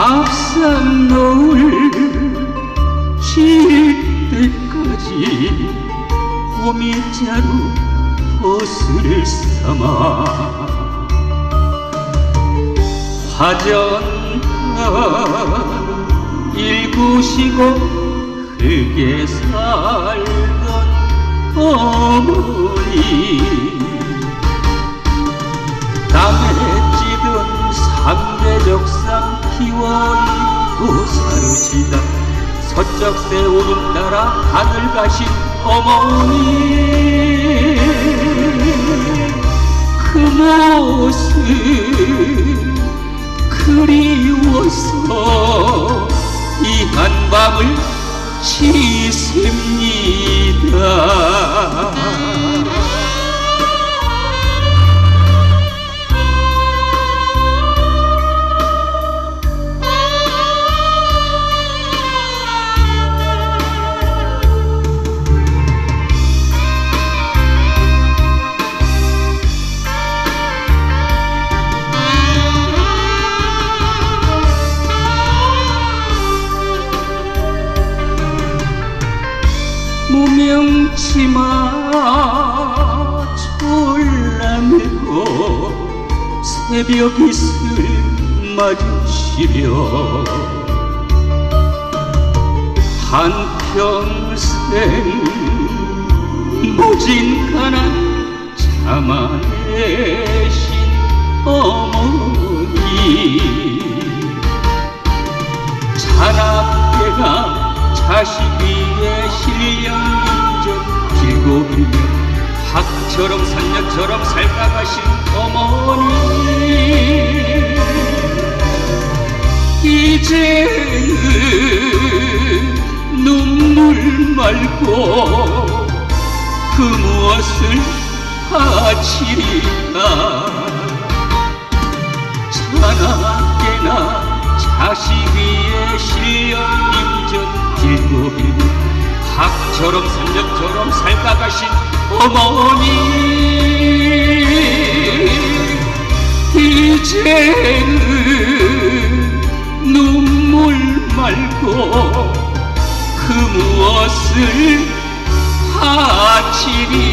밥상 노을 질 때까지 호미자루 버스를 삼아 화전가 일구시고 크게 살던 어머니 고 사르시다 서쩍새 오름 따라 하늘 가신 어머니. 그 모습 그리워서 이 한밤을 지셉니다 치마 졸라매고 새벽 이슬 맞으시려 한평생 모진 가난 참아내신 어머니. 자납대가 자식 위에 실령 인전 길고 길며 학처럼 산녀처럼 살아가신 어머니. 이제는 눈물 말고 그 무엇을 바치리까 자나깨나 자식 위에 실령 임전 학처럼 산적처럼 살다 가신 어머니. 이제는 눈물 말고 그 무엇을 바치리